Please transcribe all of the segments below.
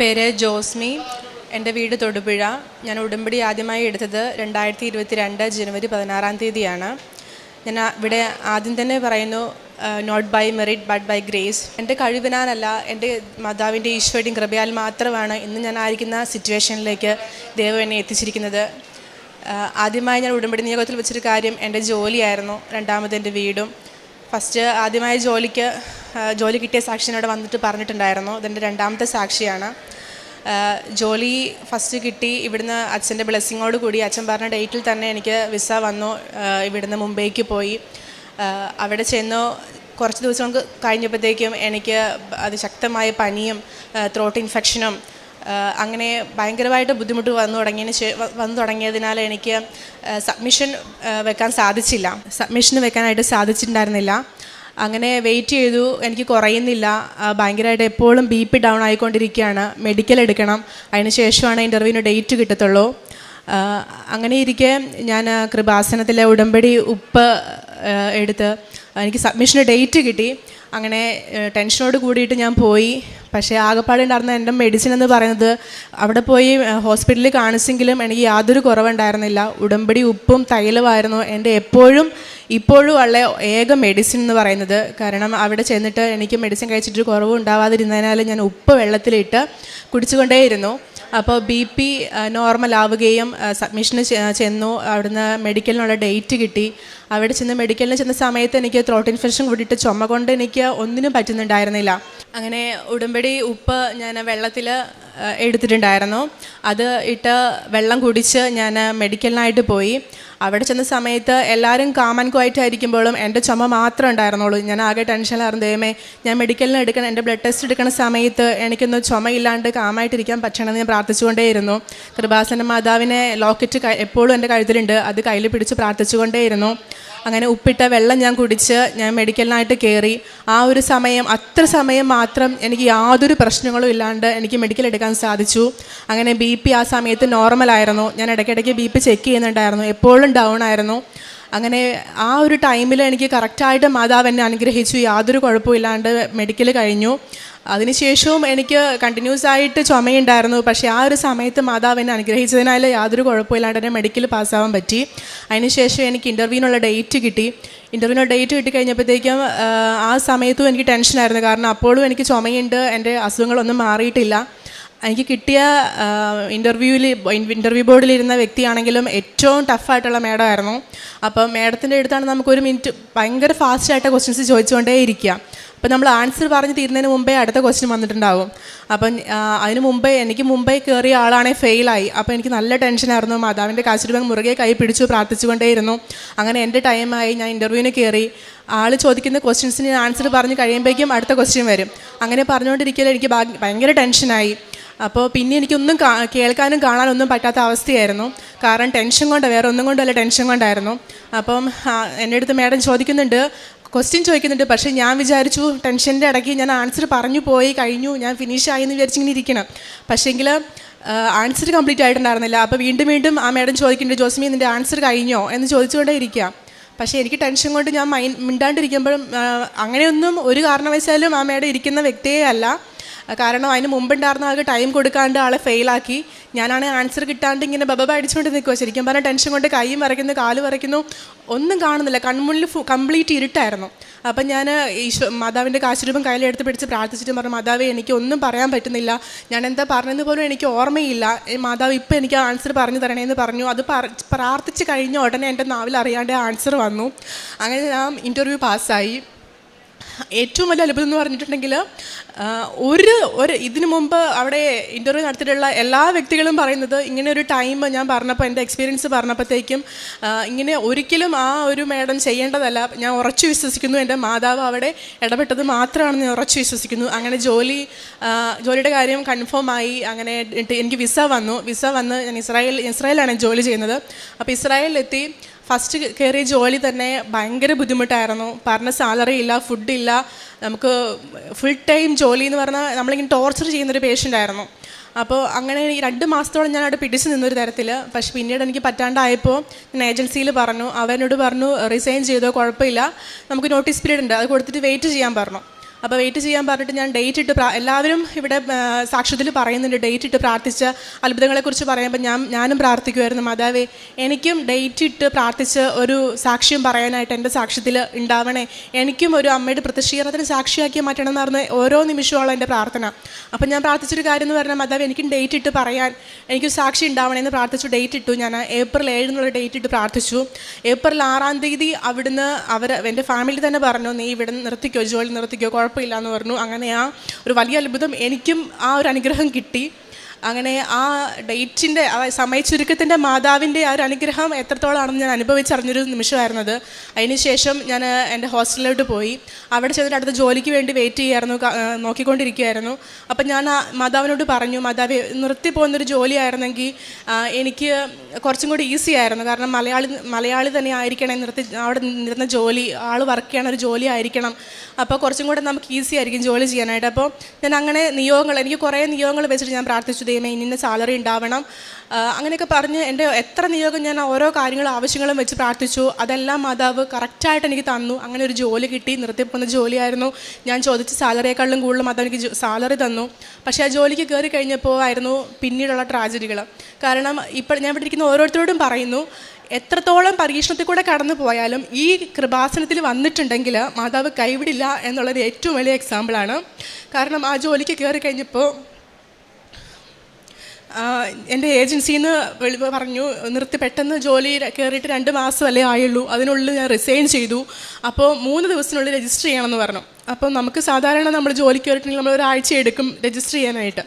പേര് ജോസ്മി. എന്റെ വീട് തൊടുപുഴ. ഞാൻ ഉടമ്പടി ആദ്യമായി എടുത്തത് രണ്ടായിരത്തി ഇരുപത്തി രണ്ട് ജനുവരി പതിനാറാം തീയതിയാണ്. ഞാൻ ഇവിടെ ആദ്യം തന്നെ പറയുന്നു not by merit but by grace എന്റെ കഴിവിനാലല്ല എന്റെ മാതാവിന്റെ ഈശ്വരുടെയും കൃപയാൽ മാത്രമാണ് ഇന്ന് ഞാൻ ആയിരിക്കുന്ന സിറ്റുവേഷനിലേക്ക് ദൈവം എന്നെ എത്തിച്ചിരിക്കുന്നത്. ആദ്യമായി ഞാൻ ഉടമ്പടി നിയോഗത്തിൽ വെച്ചൊരു കാര്യം എന്റെ ജോലിയായിരുന്നു രണ്ടാമത് എന്റെ വീടും. ഫസ്റ്റ് ആദ്യമായ ജോലിക്ക് ജോലി കിട്ടിയ സാക്ഷിനോട് വന്നിട്ട് പറഞ്ഞിട്ടുണ്ടായിരുന്നു. ഇതെന്റെ രണ്ടാമത്തെ സാക്ഷിയാണ്. ജോലി ഫസ്റ്റ് കിട്ടി. ഇവിടുന്ന് അച്ഛന്റെ ബ്ലെസ്സിങ്ങോട് കൂടി അച്ഛൻ പറഞ്ഞ ഡേറ്റിൽ തന്നെ എനിക്ക് വിസ വന്നു. ഇവിടുന്ന് മുംബൈക്ക് പോയി. അവിടെ ചെന്നു. കുറച്ച് ദിവസം കഴിഞ്ഞപ്പോഴത്തേക്കും എനിക്ക് അതിശക്തമായ പനിയും ത്രോട്ട് ഇൻഫെക്ഷനും അങ്ങനെ ഭയങ്കരമായിട്ട് ബുദ്ധിമുട്ട് വന്നു തുടങ്ങിയതിന് വന്നു തുടങ്ങിയതിനാൽ എനിക്ക് സബ്മിഷൻ വെക്കാൻ സാധിച്ചില്ല. സബ്മിഷന് വെക്കാനായിട്ട് സാധിച്ചിട്ടുണ്ടായിരുന്നില്ല. അങ്ങനെ വെയിറ്റ് ചെയ്തു. എനിക്ക് കുറയുന്നില്ല. ഭയങ്കരമായിട്ട് എപ്പോഴും ബി പി ഡൗൺ ആയിക്കൊണ്ടിരിക്കുകയാണ്. മെഡിക്കൽ എടുക്കണം. അതിന് ശേഷമാണ് ഇന്റർവ്യൂവിന് ഡേറ്റ് കിട്ടത്തുള്ളൂ. അങ്ങനെ ഇരിക്കെ ഞാൻ കൃപാസനത്തിലെ ഉടമ്പടി ഉപ്പ് എടുത്ത് എനിക്ക് സബ്മിഷന് ഡേറ്റ് കിട്ടി. അങ്ങനെ ടെൻഷനോട് കൂടിയിട്ട് ഞാൻ പോയി. പക്ഷേ ആകെപ്പാടെ ഉണ്ടായിരുന്ന എന്റെ മെഡിസിൻ എന്ന് പറയുന്നത് അവിടെ പോയി ഹോസ്പിറ്റലിൽ കാണിച്ചെങ്കിലും എനിക്ക് യാതൊരു കുറവുണ്ടായിരുന്നില്ല. ഉടമ്പടി ഉപ്പും തൈലമായിരുന്നു എന്റെ എപ്പോഴും ഇപ്പോഴും ഉള്ള ഏക മെഡിസിൻ എന്ന് പറയുന്നത്. കാരണം അവിടെ ചെന്നിട്ട് എനിക്ക് മെഡിസിൻ കഴിച്ചിട്ട് കുറവ് ഉണ്ടാവാതിരുന്നതിനാൽ ഞാൻ ഉപ്പ് വെള്ളത്തിലിട്ട് കുടിച്ചുകൊണ്ടേയിരുന്നു. അപ്പോൾ ബി പി നോർമൽ ആവുകയും സബ്മിഷന് ചെന്നു. അവിടുന്ന് മെഡിക്കലിനുള്ള ഡേറ്റ് കിട്ടി. അവിടെ ചെന്ന് മെഡിക്കലിന് ചെന്ന സമയത്ത് എനിക്ക് ത്രോട്ട് ഇൻഫെക്ഷൻ കൂടിയിട്ട് ചുമ കൊണ്ട് എനിക്ക് ഒന്നിനും പറ്റുന്നുണ്ടായിരുന്നില്ല. അങ്ങനെ ഉടുമ്പടി ഉപ്പ് ഞാൻ വെള്ളത്തിൽ എടുത്തിട്ടുണ്ടായിരുന്നു. അത് ഇട്ട് വെള്ളം കുടിച്ച് ഞാൻ മെഡിക്കലിനായിട്ട് പോയി. അവിടെ ചെന്ന സമയത്ത് എല്ലാവരും കാമൻ ക്വയറ്റായിരിക്കുമ്പോഴും എന്റെ ചുമ മാത്രം ഉണ്ടായിരുന്നുള്ളൂ. ഞാൻ ആകെ ടെൻഷനിലായിരുന്നു ദൈവമേ ഞാൻ മെഡിക്കലിന് എടുക്കണം എന്റെ ബ്ലഡ് ടെസ്റ്റ് എടുക്കുന്ന സമയത്ത് എനിക്കൊന്ന് ചുമയില്ലാണ്ട് കാമായിട്ടിരിക്കാൻ പറ്റണമെന്ന് ഞാൻ പ്രാർത്ഥിച്ചുകൊണ്ടേയിരുന്നു. കൃപാസന മാതാവിനെ ലോക്കറ്റ് എപ്പോഴും എന്റെ കഴുത്തിലുണ്ട്. അത് കയ്യിൽ പിടിച്ച് പ്രാർത്ഥിച്ചുകൊണ്ടേയിരുന്നു. അങ്ങനെ ഉപ്പിട്ട വെള്ളം ഞാൻ കുടിച്ച് ഞാൻ മെഡിക്കലിനായിട്ട് കയറി. ആ ഒരു സമയം അത്ര സമയം മാത്രം എനിക്ക് യാതൊരു പ്രശ്നങ്ങളും ഇല്ലാണ്ട് എനിക്ക് മെഡിക്കൽ എടുക്കാൻ സാധിച്ചു. അങ്ങനെ ബി പി ആ സമയത്ത് നോർമലായിരുന്നു ഞാൻ ഇടയ്ക്കിടയ്ക്ക് ബി പി ചെക്ക് ചെയ്യുന്നുണ്ടായിരുന്നു. എപ്പോഴും ഡൗൺ ആയിരുന്നു. അങ്ങനെ ആ ഒരു ടൈമിൽ എനിക്ക് കറക്റ്റായിട്ട് മാതാവ് എന്നെ അനുഗ്രഹിച്ചു. യാതൊരു കുഴപ്പമില്ലാണ്ട് മെഡിക്കൽ കഴിഞ്ഞു. അതിനുശേഷവും എനിക്ക് കണ്ടിന്യൂസ് ആയിട്ട് ചുമയുണ്ടായിരുന്നു. പക്ഷേ ആ ഒരു സമയത്ത് മാതാവ് എന്നെ അനുഗ്രഹിച്ചതിനാൽ യാതൊരു കുഴപ്പമില്ലാണ്ട് എന്നെ മെഡിക്കൽ പാസ്സാവാൻ പറ്റി. അതിനുശേഷം എനിക്ക് ഇന്റർവ്യൂവിനുള്ള ഡേറ്റ് കിട്ടി. ഇന്റർവ്യൂവിനുള്ള ഡേറ്റ് കിട്ടി കഴിഞ്ഞപ്പോഴത്തേക്കും ആ, സമയത്തും എനിക്ക് ടെൻഷനായിരുന്നു കാരണം അപ്പോഴും എനിക്ക് ചുമയുണ്ട്. എന്റെ അസുഖങ്ങളൊന്നും മാറിയിട്ടില്ല. എനിക്ക് കിട്ടിയ ഇന്റർവ്യൂവിൽ ഇന്റർവ്യൂ ബോർഡിലിരുന്ന വ്യക്തിയാണെങ്കിലും ഏറ്റവും ടഫായിട്ടുള്ള മേഡമായിരുന്നു. അപ്പോൾ മേഡത്തിന്റെ അടുത്താണ് നമുക്കൊരു മിനിറ്റ് ഭയങ്കര ഫാസ്റ്റായിട്ട് ക്വസ്റ്റ്യൻസ് ചോദിച്ചുകൊണ്ടേ ഇരിക്കുക. അപ്പോൾ നമ്മൾ ആൻസർ പറഞ്ഞ് തീരുന്നതിന് മുമ്പേ അടുത്ത ക്വസ്റ്റ്യൻ വന്നിട്ടുണ്ടാവും. അപ്പം അതിന് മുമ്പേ എനിക്ക് മുമ്പേ കയറിയ ആളാണെ ഫെയിലായി അപ്പോൾ എനിക്ക് നല്ല ടെൻഷനായിരുന്നു മാതാവിന്റെ കാശുരൂപം മുറുകെ കൈ പിടിച്ചു പ്രാർത്ഥിച്ചുകൊണ്ടേയിരുന്നു. അങ്ങനെ എന്റെ ടൈമായി ഞാൻ ഇന്റർവ്യൂവിന് കയറി ആൾ ചോദിക്കുന്ന ക്വസ്റ്റ്യൻസിന് ആൻസർ പറഞ്ഞ് കഴിയുമ്പോഴേക്കും അടുത്ത ക്വസ്റ്റ്യൻ വരും. അങ്ങനെ പറഞ്ഞുകൊണ്ടിരിക്കൽ എനിക്ക് ഭയങ്കര ടെൻഷനായി അപ്പോൾ പിന്നെ എനിക്കൊന്നും കേൾക്കാനും കാണാനൊന്നും പറ്റാത്ത അവസ്ഥയായിരുന്നു. കാരണം ടെൻഷൻ കൊണ്ട് വേറെ ഒന്നും കൊണ്ടല്ല ടെൻഷൻ കൊണ്ടായിരുന്നു. അപ്പം എന്റെ അടുത്ത് മാഡം ചോദിക്കുന്നുണ്ട് ക്വസ്റ്റ്യൻ ചോദിക്കുന്നുണ്ട് പക്ഷേ ഞാൻ വിചാരിച്ചു ടെൻഷന്റെ ഇടയ്ക്ക് ഞാൻ ആൻസർ പറഞ്ഞു പോയി കഴിഞ്ഞു ഞാൻ ഫിനിഷ് ആയി എന്ന് വിചാരിച്ചിങ്ങനെ ഇരിക്കണം. പക്ഷേങ്കിൽ ആൻസർ കംപ്ലീറ്റ് ആയിട്ടുണ്ടായിരുന്നില്ല. അപ്പോൾ വീണ്ടും വീണ്ടും ആ മാഡം ചോദിക്കുന്നുണ്ട് ജോസ്മി നിന്റെ ആൻസർ കഴിഞ്ഞോ? എന്ന് ചോദിച്ചുകൊണ്ടേ ഇരിക്കുക പക്ഷേ എനിക്ക് ടെൻഷൻ കൊണ്ട് ഞാൻ മൈൻ മിണ്ടാണ്ടിരിക്കുമ്പോഴും അങ്ങനെയൊന്നും ഒരു കാരണവശാലും ആ മേഡം ഇരിക്കുന്ന വ്യക്തിയെ അല്ല. കാരണം അതിന് മുമ്പുണ്ടായിരുന്ന ആൾക്ക് ടൈം കൊടുക്കാണ്ട് ആളെ ഫെയിലാക്കി ഞാനാണ് ആൻസർ കിട്ടാണ്ട് ഇങ്ങനെ ബബ അടിച്ചുകൊണ്ട് നിൽക്കുക ശരിക്കും പറഞ്ഞാൽ ടെൻഷൻ കൊണ്ട് കൈയും വരയ്ക്കുന്നു കാൽ വരയ്ക്കുന്നു. ഒന്നും കാണുന്നില്ല. കൺമുള്ളിൽ കംപ്ലീറ്റ് ഇരുട്ടായിരുന്നു. അപ്പം ഞാൻ ഈശ്വ മാതാവിന്റെ കാശുരൂപം കയ്യിലെടുത്ത് പിടിച്ച് പ്രാർത്ഥിച്ചിട്ട് പറഞ്ഞു മാതാവേ എനിക്ക് ഒന്നും പറയാൻ പറ്റുന്നില്ല. ഞാൻ എന്താ പറഞ്ഞത് പോലും എനിക്ക് ഓർമ്മയില്ല. മാതാവ് ഇപ്പം എനിക്ക് ആൻസർ പറഞ്ഞു തരണേന്ന് പറഞ്ഞു. അത് പ്രാർത്ഥിച്ച് കഴിഞ്ഞ ഉടനെ എന്റെ നാവിൽ അറിയാണ്ട് ആൻസർ വന്നു. അങ്ങനെ ഞാൻ ഇന്റർവ്യൂ പാസ്സായി ഏറ്റവും വലിയ അത്ഭുതം എന്ന് പറഞ്ഞിട്ടുണ്ടെങ്കിൽ ഒരു ഒരു ഇതിനു മുമ്പ് അവിടെ ഇന്റർവ്യൂ നടത്തിയിട്ടുള്ള എല്ലാ വ്യക്തികളും പറയുന്നത് ഇങ്ങനെ ഒരു ടൈം ഞാൻ പറഞ്ഞപ്പോൾ എന്റെ എക്സ്പീരിയൻസ് പറഞ്ഞപ്പോഴത്തേക്കും ഇങ്ങനെ ഒരിക്കലും ആ ഒരു മേഡം ചെയ്യേണ്ടതല്ല. ഞാൻ ഉറച്ചു വിശ്വസിക്കുന്നു. എന്റെ മാതാവ് അവിടെ ഇടപെട്ടത് മാത്രമാണെന്ന് ഞാൻ ഉറച്ചു വിശ്വസിക്കുന്നു. അങ്ങനെ ജോലി ജോലിയുടെ കാര്യം കൺഫേം ആയി. അങ്ങനെ എനിക്ക് വിസ വന്നു. വിസ വന്ന് ഞാൻ ഇസ്രായേൽ ഇസ്രായേലാണ് ജോലി ചെയ്യുന്നത്. അപ്പോൾ ഇസ്രായേലിലെത്തി. ഫസ്റ്റ് കയറിയ ജോലി തന്നെ ഭയങ്കര ബുദ്ധിമുട്ടായിരുന്നു. പറഞ്ഞ സാലറി ഇല്ല ഫുഡില്ല നമുക്ക് ഫുൾ ടൈം ജോലി എന്ന് പറഞ്ഞാൽ നമ്മളിങ്ങനെ ടോർച്ചർ ചെയ്യുന്നൊരു പേഷ്യന്റ് ആയിരുന്നു. അപ്പോൾ അങ്ങനെ രണ്ട് മാസത്തോളം ഞാൻ അവിടെ പിടിച്ചു നിന്നൊരു തരത്തിൽ പക്ഷെ പിന്നീട് എനിക്ക് പറ്റാണ്ടായപ്പോൾ ഞാൻ ഏജൻസിയിൽ പറഞ്ഞു. അവനോട് പറഞ്ഞു റിസൈൻ ചെയ്തോ കുഴപ്പമില്ല. നമുക്ക് നോട്ടീസ് പീരീഡ് ഉണ്ട്. അത് കൊടുത്തിട്ട് വെയിറ്റ് ചെയ്യാൻ പറഞ്ഞു. അപ്പോൾ വെയിറ്റ് ചെയ്യാൻ പറഞ്ഞിട്ട് ഞാൻ ഡേറ്റ് ഇട്ട് എല്ലാവരും ഇവിടെ സാക്ഷ്യത്തിൽ പറയുന്നുണ്ട് ഡേറ്റ് ഇട്ട് പ്രാർത്ഥിച്ച അത്ഭുതങ്ങളെക്കുറിച്ച് പറയുമ്പോൾ ഞാൻ ഞാനും പ്രാർത്ഥിക്കുമായിരുന്നു. മാതാവേ എനിക്കും ഡേറ്റ് ഇട്ട് പ്രാർത്ഥിച്ച് ഒരു സാക്ഷ്യം പറയാനായിട്ട് എന്റെ സാക്ഷ്യത്തിൽ ഉണ്ടാവണേ. എനിക്കും ഒരു അമ്മയുടെ പ്രതിഷീകരണത്തിന് സാക്ഷിയാക്കി മാറ്റണം എന്ന് പറഞ്ഞ ഓരോ നിമിഷമുള്ള എന്റെ പ്രാർത്ഥന. അപ്പം ഞാൻ പ്രാർത്ഥിച്ചൊരു കാര്യം എന്ന് പറഞ്ഞാൽ മാതാവ് എനിക്കും ഡേറ്റ് ഇട്ട് പറയാൻ എനിക്ക് സാക്ഷി ഉണ്ടാവണേ എന്ന് പ്രാർത്ഥിച്ചു ഡേറ്റ് ഇട്ടു. ഞാൻ ഏപ്രിൽ ഏഴ് എന്നുള്ള ഡേറ്റ് ഇട്ട് പ്രാർത്ഥിച്ചു. ഏപ്രിൽ ആറാം തീയതി അവിടുന്ന് അവർ എന്റെ ഫാമിലി തന്നെ പറഞ്ഞു നീ ഇവിടെ നിർത്തിക്കോ ജോലി നിർത്തിക്കോ കുഴപ്പമില്ല എന്ന് പറഞ്ഞു. അങ്ങനെ ആ ഒരു വലിയ അത്ഭുതം എനിക്കും ആ ഒരു അനുഗ്രഹം കിട്ടി. അങ്ങനെ ആ ഡേറ്റിന്റെ സമയ ചുരുക്കത്തിന്റെ മാതാവിന്റെ ആ ഒരു അനുഗ്രഹം എത്രത്തോളാണെന്ന് ഞാൻ അനുഭവിച്ചറിഞ്ഞൊരു നിമിഷമായിരുന്നത്. അതിനുശേഷം ഞാൻ എന്റെ ഹോസ്റ്റലിലോട്ട് പോയി. അവിടെ ചെന്നിട്ട് അടുത്ത ജോലിക്ക് വേണ്ടി വെയിറ്റ് ചെയ്യായിരുന്നു ആ, നോക്കിക്കൊണ്ടിരിക്കുകയായിരുന്നു അപ്പം ഞാൻ ആ മാതാവിനോട് പറഞ്ഞു മാതാവ് നിർത്തി പോകുന്നൊരു ജോലിയായിരുന്നെങ്കിൽ ആ, എനിക്ക് കുറച്ചും കൂടി ഈസി ആയിരുന്നു. കാരണം മലയാളി മലയാളി തന്നെ ആയിരിക്കണം നിർത്തി അവിടെ നിന്ന ജോലി ആൾ വർക്ക് ചെയ്യണ ഒരു ജോലി ആയിരിക്കണം അപ്പോൾ കുറച്ചും കൂടെ നമുക്ക് ഈസി ആയിരിക്കും ജോലി ചെയ്യാനായിട്ട്. അപ്പോൾ ഞാൻ അങ്ങനെ നിയോഗങ്ങൾ എനിക്ക് കുറേ നിയോഗങ്ങൾ വെച്ചിട്ട് ഞാൻ പ്രാർത്ഥിച്ചു. ദൈവമേ ഇന്ന സാലറി ഉണ്ടാവണം. അങ്ങനെയൊക്കെ പറഞ്ഞ് എന്റെ എത്ര നിയോഗം ഞാൻ ഓരോ കാര്യങ്ങളും ആവശ്യങ്ങളും വെച്ച് പ്രാർത്ഥിച്ചു. അതെല്ലാം മാതാവ് കറക്റ്റായിട്ട് എനിക്ക് തന്നു. അങ്ങനെ ഒരു ജോലി കിട്ടി. നിർത്തിപ്പോകുന്ന ജോലിയായിരുന്നു. ഞാൻ ചോദിച്ച സാലറിയേക്കാളും കൂടുതൽ മാതാവ് എനിക്ക് സാലറി തന്നു. പക്ഷേ ആ ജോലിക്ക് കയറി കഴിഞ്ഞപ്പോൾ ആയിരുന്നു പിന്നീടുള്ള ട്രാജഡികൾ കാരണം ഇപ്പോൾ ഞാൻ ഇവിടെ ഇരിക്കുന്ന ഓരോരുത്തരോടും പറയുന്നു എത്രത്തോളം പരീക്ഷണത്തിൽ കൂടെ കടന്നു പോയാലും ഈ കൃപാസനത്തിൽ വന്നിട്ടുണ്ടെങ്കിൽ മാതാവ് കൈവിടില്ല എന്നുള്ളത് ഏറ്റവും വലിയ എക്സാമ്പിളാണ് കാരണം ആ ജോലിക്ക് കയറി കഴിഞ്ഞപ്പോൾ എന്റെ ഏജൻസിയിൽ നിന്ന് പറഞ്ഞു നിർത്തി പെട്ടെന്ന് ജോലി കയറിയിട്ട് രണ്ട് മാസമല്ലേ ആയുള്ളൂ. അതിനുള്ളിൽ ഞാൻ റിസൈൻ ചെയ്തു. അപ്പോൾ മൂന്ന് ദിവസത്തിനുള്ളിൽ രജിസ്റ്റർ ചെയ്യണമെന്ന് പറഞ്ഞു. അപ്പോൾ നമുക്ക് സാധാരണ നമ്മൾ ജോലിക്ക് കയറിയിട്ടുണ്ടെങ്കിൽ നമ്മൾ ഒരാഴ്ച എടുക്കും രജിസ്റ്റർ ചെയ്യാനായിട്ട്.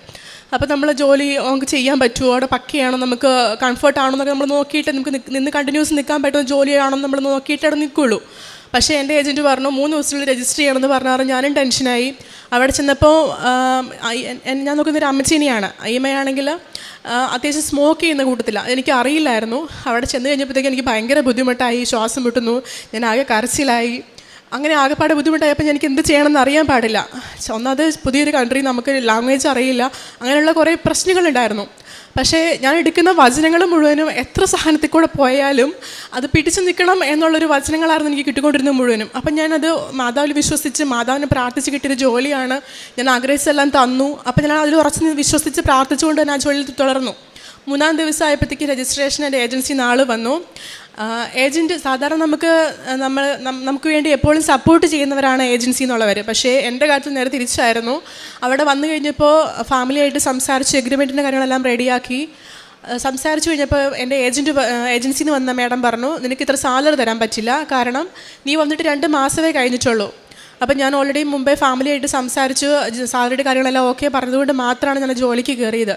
അപ്പോൾ നമ്മൾ ജോലി നമുക്ക് ചെയ്യാൻ പറ്റുമോ അവിടെ പക്കയാണോ? നമുക്ക് കംഫർട്ടാണോ എന്നൊക്കെ നമ്മൾ നോക്കിയിട്ട് നമുക്ക് നിന്ന് കണ്ടിന്യൂസ് നിൽക്കാൻ പറ്റുന്ന ജോലിയാണോ നമ്മൾ നോക്കിയിട്ട് അവിടെ നിൽക്കുള്ളൂ പക്ഷേ എന്റെ ഏജന്റ് പറഞ്ഞു മൂന്ന് ദിവസത്തിൽ രജിസ്റ്റർ ചെയ്യണമെന്ന് പറഞ്ഞാൽ ഞാനും ടെൻഷനായി. അവിടെ ചെന്നപ്പോൾ ആം, ഐ- എൻ- ഞാൻ നോക്കുന്ന ഒരു അമ്മച്ചീനിയാണ്. അയ്യമ്മയാണെങ്കിൽ അത്യാവശ്യം സ്മോക്ക് ചെയ്യുന്ന കൂട്ടത്തില്ല എനിക്ക് അറിയില്ലായിരുന്നു. അവിടെ ചെന്ന് കഴിഞ്ഞപ്പോഴത്തേക്ക് എനിക്ക് ഭയങ്കര ബുദ്ധിമുട്ടായി ശ്വാസം വിട്ടുന്നു ഞാൻ ആകെ കരച്ചിലായി. അങ്ങനെ ആകെപ്പാടെ ബുദ്ധിമുട്ടായപ്പോൾ എനിക്ക് എന്ത് ചെയ്യണമെന്ന് അറിയാൻ പാടില്ല. ഒന്നാമത് പുതിയൊരു കൺട്രി നമുക്ക് ലാംഗ്വേജ് അറിയില്ല. അങ്ങനെയുള്ള കുറേ പ്രശ്നങ്ങളുണ്ടായിരുന്നു. പക്ഷേ ഞാൻ എടുക്കുന്ന വചനങ്ങൾ മുഴുവനും എത്ര സഹനത്തിൽ കൂടെ പോയാലും അത് പിടിച്ചു നിൽക്കണം എന്നുള്ളൊരു വചനങ്ങളായിരുന്നു എനിക്ക് കിട്ടിക്കൊണ്ടിരുന്നത് മുഴുവനും. അപ്പം ഞാനത് മാതാവിൽ വിശ്വസിച്ച് മാതാവിനെ പ്രാർത്ഥിച്ച് കിട്ടിയൊരു ജോലിയാണ് ഞാൻ ആഗ്രഹിച്ചെല്ലാം തന്നു. അപ്പം ഞാൻ അതിൽ ഉറച്ച് വിശ്വസിച്ച് പ്രാർത്ഥിച്ചുകൊണ്ട് തന്നെ ആ ജോലിയിൽ തുടർന്നു. മൂന്നാം ദിവസം ആയപ്പോഴത്തേക്ക് രജിസ്ട്രേഷൻ എന്റെ ഏജൻസി നാൾ വന്നു. ഏജന്റ് സാധാരണ നമുക്ക് നമ്മൾ നമുക്ക് വേണ്ടി എപ്പോഴും സപ്പോർട്ട് ചെയ്യുന്നവരാണ് ഏജൻസി എന്നുള്ളവർ പക്ഷേ എന്റെ കാര്യത്തിൽ നേരെ തിരിച്ചായിരുന്നു. അവിടെ വന്നു കഴിഞ്ഞപ്പോൾ ഫാമിലിയായിട്ട് സംസാരിച്ച് എഗ്രിമെന്റിന്റെ കാര്യങ്ങളെല്ലാം റെഡിയാക്കി സംസാരിച്ചു കഴിഞ്ഞപ്പോൾ എന്റെ ഏജന്റ് ഏജൻസിയിൽ നിന്ന് വന്ന മേഡം പറഞ്ഞു നിനക്ക് ഇത്ര സാലറി തരാൻ പറ്റില്ല. കാരണം നീ വന്നിട്ട് രണ്ട് മാസമേ കഴിഞ്ഞിട്ടുള്ളൂ. അപ്പം ഞാൻ ഓൾറെഡി മുമ്പേ ഫാമിലിയായിട്ട് സംസാരിച്ചു സാലറിയുടെ കാര്യങ്ങളെല്ലാം ഓക്കെ പറഞ്ഞതുകൊണ്ട് മാത്രമാണ് ഞാൻ ജോലിക്ക് കയറിയത്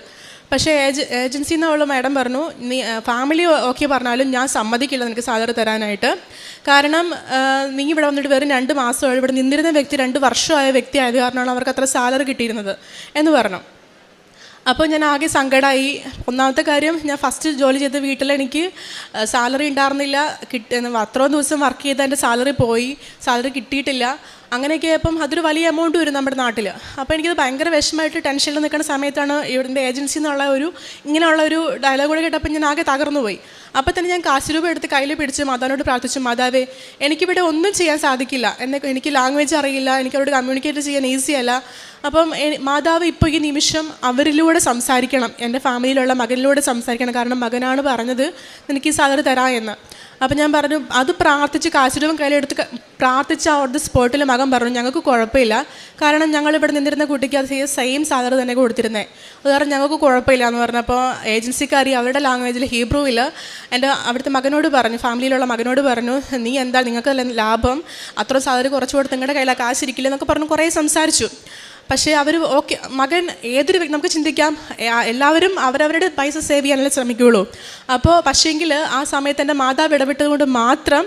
പക്ഷേ ഏജ് ഏജൻസിയിൽ നിന്നുള്ള മാഡം പറഞ്ഞു നീ ഫാമിലി ഓക്കെ പറഞ്ഞാലും ഞാൻ സമ്മതിക്കില്ല നിനക്ക് സാലറി തരാനായിട്ട്. കാരണം നീ ഇവിടെ വന്നിട്ട് വെറും രണ്ട് മാസമായി ഇവിടെ നിന്നിരുന്ന വ്യക്തി രണ്ട് വർഷമായ വ്യക്തി ആയത് കാരണമാണ് അവർക്ക് അത്ര സാലറി കിട്ടിയിരുന്നത് എന്ന് പറഞ്ഞു. അപ്പോൾ ഞാൻ ആകെ സങ്കടമായി ഒന്നാമത്തെ കാര്യം ഞാൻ ഫസ്റ്റ് ജോലി ചെയ്ത വീട്ടിൽ എനിക്ക് സാലറി ഉണ്ടായിരുന്നില്ല. കിട്ടി അത്രയും ദിവസം വർക്ക് ചെയ്ത എന്റെ സാലറി പോയി. സാലറി കിട്ടിയിട്ടില്ല. അങ്ങനെയൊക്കെ ആയപ്പം അതൊരു വലിയ എമൗണ്ട് വരും നമ്മുടെ നാട്ടിൽ അപ്പോൾ എനിക്കത് ഭയങ്കര വിഷമമായിട്ട് ടെൻഷനിൽ നിൽക്കുന്ന സമയത്താണ് ഇവിടുത്തെ ഏജൻസി എന്നുള്ള ഒരു ഇങ്ങനെയുള്ള ഒരു ഡയലോഗ് കൂടെ കേട്ടപ്പോൾ ഞാൻ ആകെ തകർന്നു പോയി. അപ്പോൾ തന്നെ ഞാൻ കാശ് രൂപ എടുത്ത് കയ്യിൽ പിടിച്ച് മാതാവിനോട് പ്രാർത്ഥിച്ചു മാതാവേ എനിക്കിവിടെ ഒന്നും ചെയ്യാൻ സാധിക്കില്ല. എന്നെ എനിക്ക് ലാംഗ്വേജ് അറിയില്ല എനിക്ക് അവരോട് കമ്മ്യൂണിക്കേറ്റ് ചെയ്യാൻ ഈസി അല്ല. അപ്പം മാതാവ് ഇപ്പോൾ ഈ നിമിഷം അവരിലൂടെ സംസാരിക്കണം. എന്റെ ഫാമിലിയിലുള്ള മകനിലൂടെ സംസാരിക്കണം. കാരണം മകനാണ് പറഞ്ഞത് നിനക്ക് ഈ സാലറി തരാ എന്ന്. അപ്പം ഞാൻ പറഞ്ഞു അത് പ്രാർത്ഥിച്ച് കാശുരൂപം കയ്യിലെടുത്ത് പ്രാർത്ഥിച്ച് ആ ഒരു സ്പോട്ടിൽ മകൻ പറഞ്ഞു ഞങ്ങൾക്ക് കുഴപ്പമില്ല. കാരണം ഞങ്ങൾ ഇവിടെ നിന്നിരുന്ന കുട്ടിക്ക് അത് സെയിം സാലറി തന്നെ കൊടുത്തിരുന്നത് അത് കാരണം ഞങ്ങൾക്ക് കുഴപ്പമില്ല എന്ന് പറഞ്ഞപ്പോൾ ഏജൻസിക്കാരി അവരുടെ ലാംഗ്വേജിൽ ഹീബ്രുവിൽ എന്റെ അവിടുത്തെ മകനോട് പറഞ്ഞു ഫാമിലിയിലുള്ള മകനോട് പറഞ്ഞു നീ എന്താ നിങ്ങൾക്ക് ലാഭം? അത്ര സാലറി കുറച്ച് കൊടുത്ത് നിങ്ങളുടെ കയ്യിലാണ് കാശിരിക്കില്ല എന്നൊക്കെ പറഞ്ഞു കുറേ സംസാരിച്ചു. പക്ഷേ അവർ ഓക്കെ മകൻ ഏതൊരു വ്യക്തി നമുക്ക് ചിന്തിക്കാം എല്ലാവരും അവരവരുടെ പൈസ സേവ് ചെയ്യാനല്ലേ ശ്രമിക്കുകയുള്ളൂ. അപ്പോൾ പക്ഷേങ്കിൽ ആ സമയത്ത് എന്റെ മാതാവ് ഇടപെട്ടത് കൊണ്ട് മാത്രം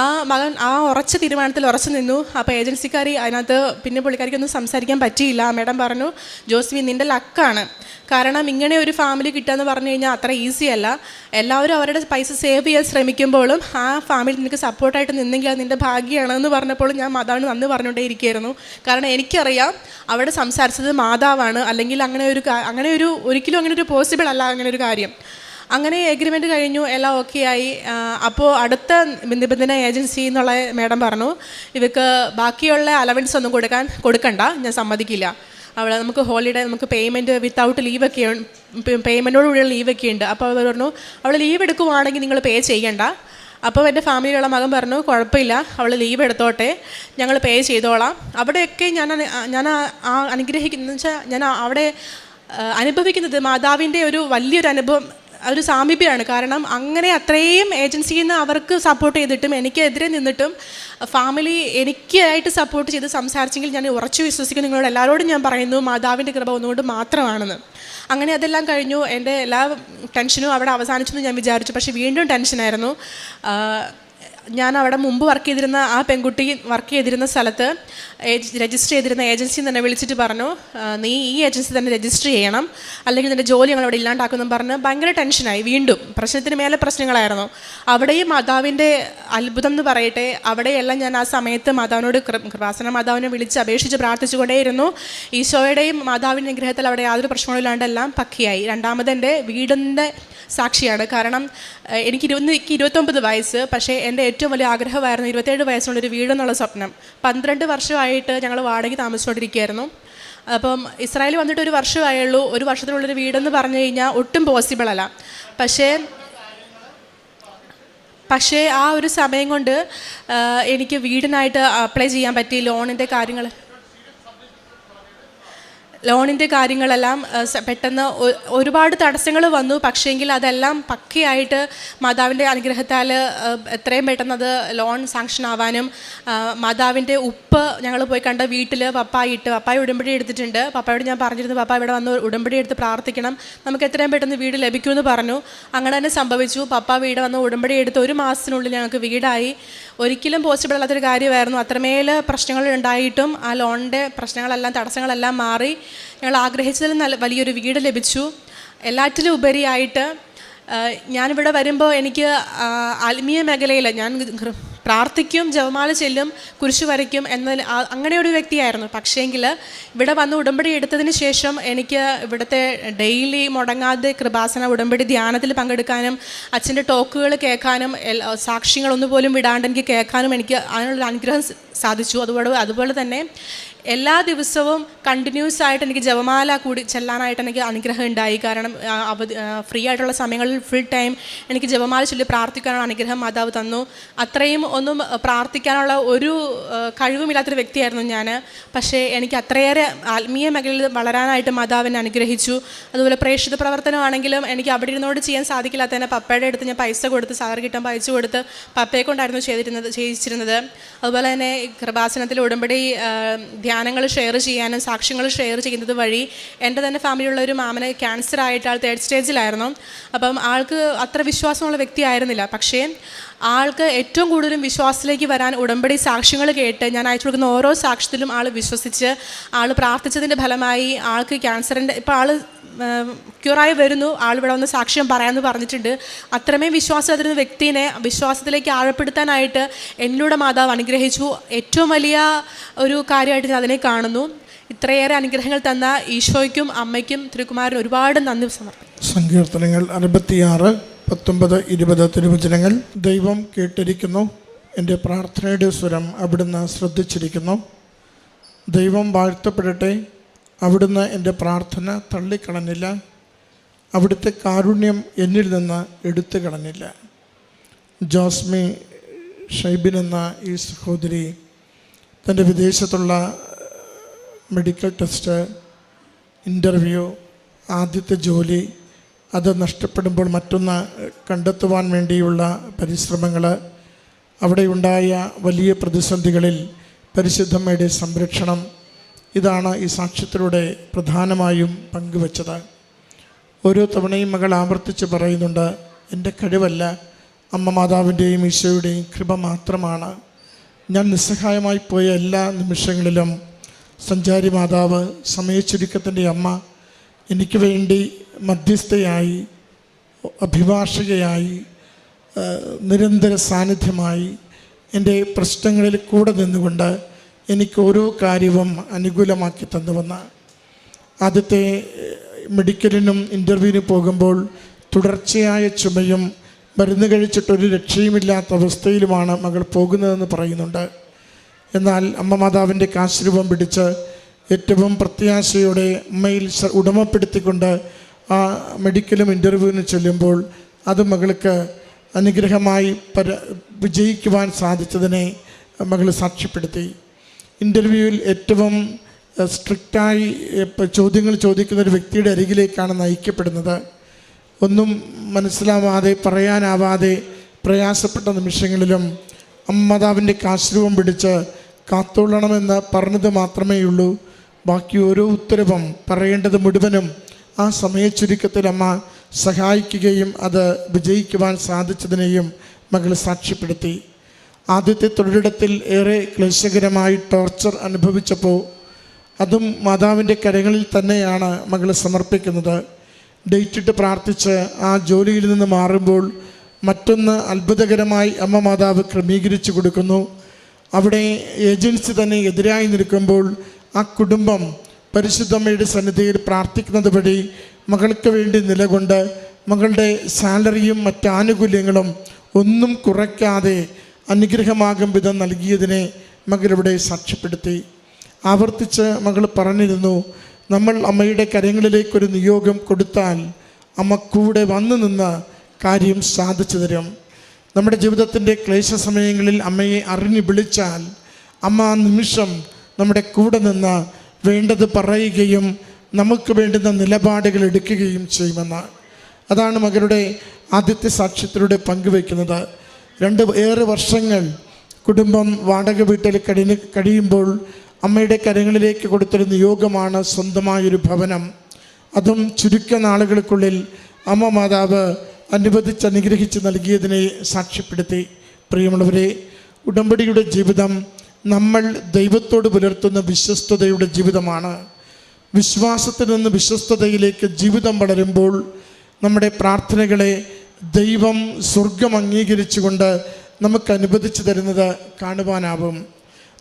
ആ മകൻ ആ ഉറച്ച തീരുമാനത്തിൽ ഉറച്ചു നിന്നു. അപ്പോൾ ഏജൻസിക്കാരി അതിനകത്ത് പിന്നെ പുള്ളിക്കാരിക്കൊന്നും സംസാരിക്കാൻ പറ്റിയില്ല. മേഡം പറഞ്ഞു ജോസ്വി നിന്റെ ലക്കാണ്. കാരണം ഇങ്ങനെ ഒരു ഫാമിലി കിട്ടുക എന്ന് പറഞ്ഞു കഴിഞ്ഞാൽ അത്ര ഈസി അല്ല. എല്ലാവരും അവരുടെ പൈസ സേവ് ചെയ്യാൻ ശ്രമിക്കുമ്പോഴും ആ ഫാമിലി നിനക്ക് സപ്പോർട്ടായിട്ട് നിന്നെങ്കിൽ അത് നിന്റെ ഭാഗ്യമാണ് എന്ന് പറഞ്ഞപ്പോൾ ഞാൻ മാതാവിന് നന്ദി പറഞ്ഞുകൊണ്ടേ ഇരിക്കുകയായിരുന്നു കാരണം എനിക്കറിയാം അവിടെ സംസാരിച്ചത് മാതാവാണ്. അല്ലെങ്കിൽ അങ്ങനെ ഒരു അങ്ങനെ ഒരു ഒരിക്കലും അങ്ങനെ ഒരു പോസിബിൾ അല്ല അങ്ങനെ ഒരു കാര്യം. അങ്ങനെ എഗ്രിമെന്റ് കഴിഞ്ഞു എല്ലാം ഓക്കെ ആയി. അപ്പോൾ അടുത്ത നിബന്ധന ഏജൻസി എന്നുള്ള മേഡം പറഞ്ഞു ഇവർക്ക് ബാക്കിയുള്ള അലവൻസ് ഒന്നും കൊടുക്കാൻ കൊടുക്കണ്ട ഞാൻ സമ്മതിക്കില്ല. അവിടെ നമുക്ക് ഹോളിഡേ നമുക്ക് പേയ്മെന്റ് വിത്തൗട്ട് ലീവൊക്കെ പേയ്മെന്റോടുകൂടിയുള്ള ലീവൊക്കെ ഉണ്ട്. അപ്പോൾ അവർ പറഞ്ഞു അവൾ ലീവ് എടുക്കുവാണെങ്കിൽ നിങ്ങൾ പേ ചെയ്യണ്ട. അപ്പോൾ എന്റെ ഫാമിലിയുള്ള മകൻ പറഞ്ഞു കുഴപ്പമില്ല അവൾ ലീവ് എടുത്തോട്ടെ ഞങ്ങൾ പേ ചെയ്തോളാം. അവിടെയൊക്കെ ഞാൻ ഞാൻ അനുഗ്രഹിക്കുന്ന വെച്ചാൽ ഞാൻ അവിടെ അനുഭവിക്കുന്നത് മാതാവിന്റെ ഒരു വലിയൊരു അനുഭവം ഒരു സാമീപ്യമാണ്. കാരണം അങ്ങനെ അത്രയും ഏജൻസിയിൽ നിന്ന് അവർക്ക് സപ്പോർട്ട് ചെയ്തിട്ടും എനിക്കെതിരെ നിന്നിട്ടും ഫാമിലി എനിക്കായിട്ട് സപ്പോർട്ട് ചെയ്ത് സംസാരിച്ചെങ്കിൽ ഞാൻ ഉറച്ചു വിശ്വസിക്കുന്നു നിങ്ങളോട് എല്ലാവരോടും ഞാൻ പറയുന്നു മാതാവിന്റെ കൃപ ഒന്നുകൊണ്ട് മാത്രമാണെന്ന്. അങ്ങനെ അതെല്ലാം കഴിഞ്ഞു. എന്റെ എല്ലാ ടെൻഷനും അവിടെ അവസാനിച്ചെന്ന് ഞാൻ വിചാരിച്ചു. പക്ഷേ വീണ്ടും ടെൻഷനായിരുന്നു ഞാൻ അവിടെ മുമ്പ് വർക്ക് ചെയ്തിരുന്ന ആ പെൺകുട്ടി വർക്ക് ചെയ്തിരുന്ന സ്ഥലത്ത് രജിസ്റ്റർ ചെയ്തിരുന്ന ഏജൻസി തന്നെ വിളിച്ചിട്ട് പറഞ്ഞു നീ ഈ ഏജൻസി തന്നെ രജിസ്റ്റർ ചെയ്യണം. അല്ലെങ്കിൽ നിന്റെ ജോലി ഞങ്ങൾ അവിടെ ഇല്ലാണ്ടാക്കുമെന്നും പറഞ്ഞ് ഭയങ്കര ടെൻഷനായി വീണ്ടും പ്രശ്നത്തിന് മേലെ പ്രശ്നങ്ങളായിരുന്നു. അവിടെയും മാതാവിന്റെ അത്ഭുതം എന്ന് പറയട്ടെ അവിടെയെല്ലാം ഞാൻ ആ സമയത്ത് മാതാവിനോട് കൃപാസന മാതാവിനെ വിളിച്ച് അപേക്ഷിച്ച് പ്രാർത്ഥിച്ചുകൊണ്ടേയിരുന്നു. ഈശോയുടെയും മാതാവിന്റെ അനുഗ്രഹത്തിൽ അവിടെ യാതൊരു പ്രശ്നമില്ലാണ്ട് എല്ലാം പക്കിയായി. രണ്ടാമത് എന്റെ വീടിന്റെ സാക്ഷിയാണ്. കാരണം എനിക്ക് ഇരുപത് എനിക്ക് ഇരുപത്തൊമ്പത് വയസ്സ്. പക്ഷേ എന്റെ ഏറ്റവും വലിയ ആഗ്രഹമായിരുന്നു ഇരുപത്തേഴ് വയസ്സുള്ളൊരു വീടെന്നുള്ള സ്വപ്നം. പന്ത്രണ്ട് വർഷമായിട്ട് ഞങ്ങൾ വാടകയ്ക്ക് താമസിച്ചുകൊണ്ടിരിക്കുകയായിരുന്നു. അപ്പം ഇസ്രായേൽ വന്നിട്ട് ഒരു വർഷമായുള്ളൂ. ഒരു വർഷത്തിനുള്ളൊരു വീടെന്ന് പറഞ്ഞു കഴിഞ്ഞാൽ ഒട്ടും പോസിബിൾ അല്ല. പക്ഷേ പക്ഷേ ആ ഒരു സമയം കൊണ്ട് എനിക്ക് വീടിനായിട്ട് അപ്ലൈ ചെയ്യാൻ പറ്റി ലോണിന്റെ കാര്യങ്ങൾ ലോണിന്റെ കാര്യങ്ങളെല്ലാം പെട്ടെന്ന് ഒരുപാട് തടസ്സങ്ങൾ വന്നു. പക്ഷേങ്കിൽ അതെല്ലാം പക്കയായിട്ട് മാതാവിന്റെ അനുഗ്രഹത്താൽ എത്രയും പെട്ടെന്ന് അത് ലോൺ സാങ്ഷൻ ആവാനും മാതാവിന്റെ ഉപ്പ് ഞങ്ങൾ പോയി കണ്ട വീട്ടിൽ പപ്പായി ഇട്ട് പപ്പായി ഉടമ്പടി എടുത്തിട്ടുണ്ട്. പപ്പായോട് ഞാൻ പറഞ്ഞിരുന്നു പപ്പ ഇവിടെ വന്ന് ഉടമ്പടി എടുത്ത് പ്രാർത്ഥിക്കണം. നമുക്ക് എത്രയും പെട്ടെന്ന് വീട് ലഭിക്കുമെന്ന് പറഞ്ഞു. അങ്ങനെ തന്നെ സംഭവിച്ചു. പപ്പ വീട് വന്ന് ഉടമ്പടി എടുത്ത് ഒരു മാസത്തിനുള്ളിൽ ഞങ്ങൾക്ക് വീടായി. ഒരിക്കലും പോസിബിൾ അല്ലാത്തൊരു കാര്യമായിരുന്നു. അത്രമേൽ പ്രശ്നങ്ങൾ ഉണ്ടായിട്ടും ആ ലോണിന്റെ പ്രശ്നങ്ങളെല്ലാം തടസ്സങ്ങളെല്ലാം മാറി ഞങ്ങൾ ആഗ്രഹിച്ചതിൽ നല്ല വലിയൊരു വീട് ലഭിച്ചു. എല്ലാറ്റിലും ഉപരിയായിട്ട് ഞാനിവിടെ വരുമ്പോൾ എനിക്ക് ആത്മീയ മേഖലയിൽ ഞാൻ പ്രാർത്ഥിക്കും ജപമാല ചെല്ലും കുരിശു വരയ്ക്കും എന്ന അങ്ങനെ ഒരു വ്യക്തിയായിരുന്നു. പക്ഷേങ്കിൽ ഇവിടെ വന്ന് ഉടമ്പടി എടുത്തതിന് ശേഷം എനിക്ക് ഇവിടുത്തെ ഡെയിലി മുടങ്ങാതെ കൃപാസന ഉടമ്പടി ധ്യാനത്തിൽ പങ്കെടുക്കാനും അച്ഛന്റെ ടോക്കുകൾ കേൾക്കാനും സാക്ഷ്യങ്ങളൊന്നുപോലും വിടാണ്ട് എനിക്ക് കേൾക്കാനും എനിക്ക് അതിനുള്ള അനുഗ്രഹം സാധിച്ചു. അതുപോലെ അതുപോലെ തന്നെ എല്ലാ ദിവസവും കണ്ടിന്യൂസ് ആയിട്ട് എനിക്ക് ജപമാല കൂടി ചെല്ലാനായിട്ട് എനിക്ക് അനുഗ്രഹം ഉണ്ടായി. കാരണം അവധി ഫ്രീ ആയിട്ടുള്ള സമയങ്ങളിൽ ഫുൾ ടൈം എനിക്ക് ജപമാല ചൊല്ലി പ്രാർത്ഥിക്കാനുള്ള അനുഗ്രഹം മാതാവ് തന്നു. അത്രയും ഒന്നും പ്രാർത്ഥിക്കാനുള്ള ഒരു കഴിവുമില്ലാത്തൊരു വ്യക്തിയായിരുന്നു ഞാൻ പക്ഷേ എനിക്ക് അത്രയേറെ ആത്മീയ മേഖലയിൽ വളരാനായിട്ട് മാതാവ് എന്നെ അനുഗ്രഹിച്ചു. അതുപോലെ പ്രേക്ഷിത പ്രവർത്തനമാണെങ്കിലും എനിക്ക് അവിടെ ഇരുന്നോട് ചെയ്യാൻ സാധിക്കില്ലാത്തതിനെ പപ്പയുടെ അടുത്ത് ഞാൻ പൈസ കൊടുത്ത് സാർ കിട്ടാൻ പൈസ കൊടുത്ത് പപ്പയെ കൊണ്ടായിരുന്നു ചെയ്തിരുന്നത് ചെയ്യിച്ചിരുന്നത്. അതുപോലെ തന്നെ കൃപാസനത്തിൽ ഉടമ്പടി ധ്യാനങ്ങൾ ഷെയർ ചെയ്യാനും സാക്ഷ്യങ്ങൾ ഷെയർ ചെയ്യുന്നത് വഴി എന്റെ തന്നെ ഫാമിലിയുള്ള ഒരു മാമന് ക്യാൻസർ ആയിട്ട് ആൾ തേർഡ് സ്റ്റേജിലായിരുന്നു അപ്പം ആൾക്ക് അത്ര വിശ്വാസമുള്ള വ്യക്തിയായിരുന്നില്ല പക്ഷേ ആൾക്ക് ഏറ്റവും കൂടുതലും വിശ്വാസത്തിലേക്ക് വരാൻ ഉടമ്പടി സാക്ഷ്യങ്ങൾ കേട്ട് ഞാൻ അയച്ചു കൊടുക്കുന്ന ഓരോ സാക്ഷ്യത്തിലും ആൾ വിശ്വസിച്ച് ആൾ പ്രാർത്ഥിച്ചതിന്റെ ഫലമായി ആൾക്ക് ക്യാൻസറിന്റെ ഇപ്പോൾ ആൾ ക്യൂറായി വരുന്നു. ആൾ ഇവിടെ വന്ന് സാക്ഷ്യം പറയാമെന്ന് പറഞ്ഞിട്ടുണ്ട്. അത്രമേ വിശ്വാസം അതിരുന്ന വ്യക്തിനെ വിശ്വാസത്തിലേക്ക് ആഴപ്പെടുത്താനായിട്ട് എന്നിലൂടെ മാതാവ് അനുഗ്രഹിച്ചു. ഏറ്റവും വലിയ ഒരു കാര്യമായിട്ട് ഞാൻ അതിനെ കാണുന്നു. ഇത്രയേറെ അനുഗ്രഹങ്ങൾ തന്ന ഈശോയ്ക്കും അമ്മയ്ക്കും തിരുക്കുമാരനും ഒരുപാട് നന്ദി സമർപ്പിക്കും സങ്കീർത്തനങ്ങൾ അറുപത്തിയാറ് പത്തൊമ്പത് ഇരുപത് തിരുവചനങ്ങൾ ദൈവം കേട്ടിരിക്കുന്നു. എന്റെ പ്രാർത്ഥനയുടെ സ്വരം അവിടുന്ന് ശ്രദ്ധിച്ചിരിക്കുന്നു. ദൈവം വാഴ്ത്തപ്പെടട്ടെ. അവിടുന്ന് എന്റെ പ്രാർത്ഥന തള്ളിക്കളഞ്ഞില്ല. അവിടുത്തെ കാരുണ്യം എന്നിൽ നിന്ന് എടുത്തു കളഞ്ഞില്ല. ജോസ്മി ഷൈബിൻ എന്ന ഈ സഹോദരി തന്റെ വിദേശത്തുള്ള മെഡിക്കൽ ടെസ്റ്റ് ഇന്റർവ്യൂ ആദ്യത്തെ ജോലി അത് നഷ്ടപ്പെടുമ്പോൾ മറ്റൊന്ന് കണ്ടെത്തുവാൻ വേണ്ടിയുള്ള പരിശ്രമങ്ങൾ അവിടെയുണ്ടായ വലിയ പ്രതിസന്ധികളിൽ പരിശുദ്ധമ്മയുടെ സംരക്ഷണം ഇതാണ് ഈ സാക്ഷ്യത്തിലൂടെ പ്രധാനമായും പങ്കുവച്ചത്. ഓരോ തവണയും മകൾ ആവർത്തിച്ച് പറയുന്നുണ്ട് എന്റെ കഴിവല്ല അമ്മ മാതാവിന്റെയും ഈശോയുടെയും കൃപ മാത്രമാണ്. ഞാൻ നിസ്സഹായമായി പോയ എല്ലാ നിമിഷങ്ങളിലും സഞ്ചാരി മാതാവ് സമയച്ചുരുക്കത്തിന്റെ അമ്മ എനിക്ക് വേണ്ടി മധ്യസ്ഥയായി അഭിഭാഷകയായി നിരന്തര സാന്നിധ്യമായി എന്റെ പ്രശ്നങ്ങളിൽ കൂടെ നിന്നുകൊണ്ട് എനിക്ക് ഓരോ കാര്യവും അനുകൂലമാക്കി തന്നുവന്ന. ആദ്യത്തെ മെഡിക്കലിനും ഇന്റർവ്യൂവിന് പോകുമ്പോൾ തുടർച്ചയായ ചുമയും മരുന്ന് കഴിച്ചിട്ടൊരു രക്ഷയുമില്ലാത്ത അവസ്ഥയിലുമാണ് മകൾ പോകുന്നതെന്ന് പറയുന്നുണ്ട്. എന്നാൽ അമ്മ മാതാവിന്റെ കാശ്രൂപം പിടിച്ച് ഏറ്റവും പ്രത്യാശയോടെ അമ്മയിൽ ഉടമപ്പെടുത്തിക്കൊണ്ട് ആ മെഡിക്കലും ഇന്റർവ്യൂവിന് ചെല്ലുമ്പോൾ അത് മകൾക്ക് അനുഗ്രഹമായി പര വിജയിക്കുവാൻ സാധിച്ചതിനെ മകൾ സാക്ഷ്യപ്പെടുത്തി. ഇന്റർവ്യൂവിൽ ഏറ്റവും സ്ട്രിക്റ്റായി ചോദ്യങ്ങൾ ചോദിക്കുന്ന ഒരു വ്യക്തിയുടെ അരികിലേക്കാണ് നയിക്കപ്പെടുന്നത്. ഒന്നും മനസ്സിലാവാതെ പറയാനാവാതെ പ്രയാസപ്പെട്ട നിമിഷങ്ങളിലും അമ്മതാവിന്റെ കാശ്രൂപം പിടിച്ച് കാത്തോളണമെന്ന് പറഞ്ഞത് മാത്രമേ ഉള്ളൂ ബാക്കി ഓരോ ഉത്തരവും പറയേണ്ടത് മുഴുവനും ആ സമയ ചുരുക്കത്തിൽ അമ്മ സഹായിക്കുകയും അത് വിജയിക്കുവാൻ സാധിച്ചതിനെയും മകൾ സാക്ഷ്യപ്പെടുത്തി. ആദ്യത്തെ തൊഴിലിടത്തിൽ ഏറെ ക്ലേശകരമായി ടോർച്ചർ അനുഭവിച്ചപ്പോൾ അതും മാതാവിന്റെ കരങ്ങളിൽ തന്നെയാണ് മകൾ സമർപ്പിക്കുന്നത്. ഡേറ്റിട്ട് പ്രാർത്ഥിച്ച് ആ ജോലിയിൽ നിന്ന് മാറുമ്പോൾ മറ്റൊന്ന് അത്ഭുതകരമായി അമ്മ മാതാവ് ക്രമീകരിച്ചു കൊടുക്കുന്നു. അവിടെ ഏജൻസി തന്നെ എതിരായി നിൽക്കുമ്പോൾ ആ കുടുംബം പരിശുദ്ധമ്മയുടെ സന്നിധിയിൽ പ്രാർത്ഥിക്കുന്നത് വഴി മകൾക്ക് വേണ്ടി നിലകൊണ്ട് മകളുടെ സാലറിയും മറ്റ് ആനുകൂല്യങ്ങളും ഒന്നും കുറയ്ക്കാതെ അനുഗ്രഹമാകും വിധം നൽകിയതിനെ മകളിവിടെ സാക്ഷ്യപ്പെടുത്തി. ആവർത്തിച്ച് മകൾ പറഞ്ഞിരുന്നു നമ്മൾ അമ്മയുടെ കരങ്ങളിലേക്കൊരു നിയോഗം കൊടുത്താൽ അമ്മ കൂടെ വന്നു നിന്ന് കാര്യം സാധിച്ചു തരും. നമ്മുടെ ജീവിതത്തിന്റെ ക്ലേശ സമയങ്ങളിൽ അമ്മയെ അറിഞ്ഞു വിളിച്ചാൽ അമ്മ ആ നിമിഷം നമ്മുടെ കൂടെ നിന്ന് വേണ്ടത് പറയുകയും നമുക്ക് വേണ്ടുന്ന നിലപാടുകൾ എടുക്കുകയും ചെയ്യുമെന്ന്. അതാണ് മകളുടെ ആദ്യത്തെ സാക്ഷ്യത്തിലൂടെ പങ്കുവയ്ക്കുന്നത്. രണ്ട് ഏറെ വർഷങ്ങൾ കുടുംബം വാടക വീട്ടിൽ കഴി കഴിയുമ്പോൾ അമ്മയുടെ കരങ്ങളിലേക്ക് കൊടുത്തൊരു യോഗമാണ് സ്വന്തമായൊരു ഭവനം. അതും ചുരുക്ക നാളുകൾക്കുള്ളിൽ അമ്മ മാതാവ് അനുവദിച്ച് അനുഗ്രഹിച്ച് നൽകിയതിനെ സാക്ഷ്യപ്പെടുത്തി. പ്രിയമുള്ളവരെ ഉടമ്പടിയുടെ ജീവിതം നമ്മൾ ദൈവത്തോട് പുലർത്തുന്ന വിശ്വസ്തതയുടെ ജീവിതമാണ്. വിശ്വാസത്തിൽ നിന്ന് വിശ്വസ്തതയിലേക്ക് ജീവിതം വളരുമ്പോൾ നമ്മുടെ പ്രാർത്ഥനകളെ ദൈവം സ്വർഗം അംഗീകരിച്ചുകൊണ്ട് നമുക്ക് അനുവദിച്ചു തരുന്നത് കാണുവാനാവും.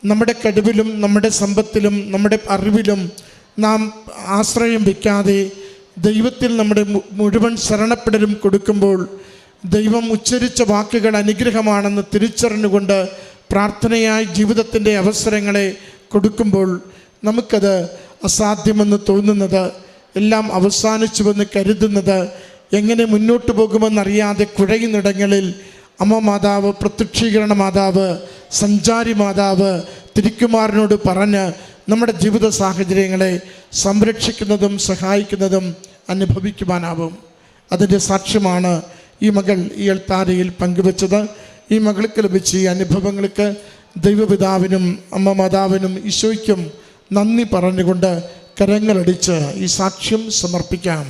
നമ്മുടെ കഴിവിലും നമ്മുടെ സമ്പത്തിലും നമ്മുടെ അറിവിലും നാം ആശ്രയം വയ്ക്കാതെ ദൈവത്തിൽ നമ്മുടെ മുഴുവൻ ശരണപ്പെടലും കൊടുക്കുമ്പോൾ ദൈവം ഉച്ചരിച്ച വാക്കുകൾ അനുഗ്രഹമാണെന്ന് തിരിച്ചറിഞ്ഞുകൊണ്ട് പ്രാർത്ഥനയായി ജീവിതത്തിന്റെ അവസരങ്ങളെ കൊടുക്കുമ്പോൾ നമുക്കത് അസാധ്യമെന്ന് തോന്നുന്നത് എല്ലാം അവസാനിച്ചുവെന്ന് കരുതുന്നത് എങ്ങനെ മുന്നോട്ട് പോകുമെന്നറിയാതെ കുഴയുന്നിടങ്ങളിൽ അമ്മ മാതാവ് പ്രത്യക്ഷീകരണ മാതാവ് സഞ്ചാരി മാതാവ് തിരിക്കുമാറിനോട് പറഞ്ഞ് നമ്മുടെ ജീവിത സാഹചര്യങ്ങളെ സംരക്ഷിക്കുന്നതും സഹായിക്കുന്നതും അനുഭവിക്കുവാനാവും. അതിന്റെ സാക്ഷ്യമാണ് ഈ മകൾ ഈ അൾത്താരയിൽ പങ്കുവച്ചത്. ഈ മകൾക്ക് ലഭിച്ച ഈ അനുഭവങ്ങൾക്ക് ദൈവപിതാവിനും അമ്മ മാതാവിനും ഈശോയ്ക്കും നന്ദി പറഞ്ഞുകൊണ്ട് കരങ്ങളടിച്ച് ഈ സാക്ഷ്യം സമർപ്പിക്കാം.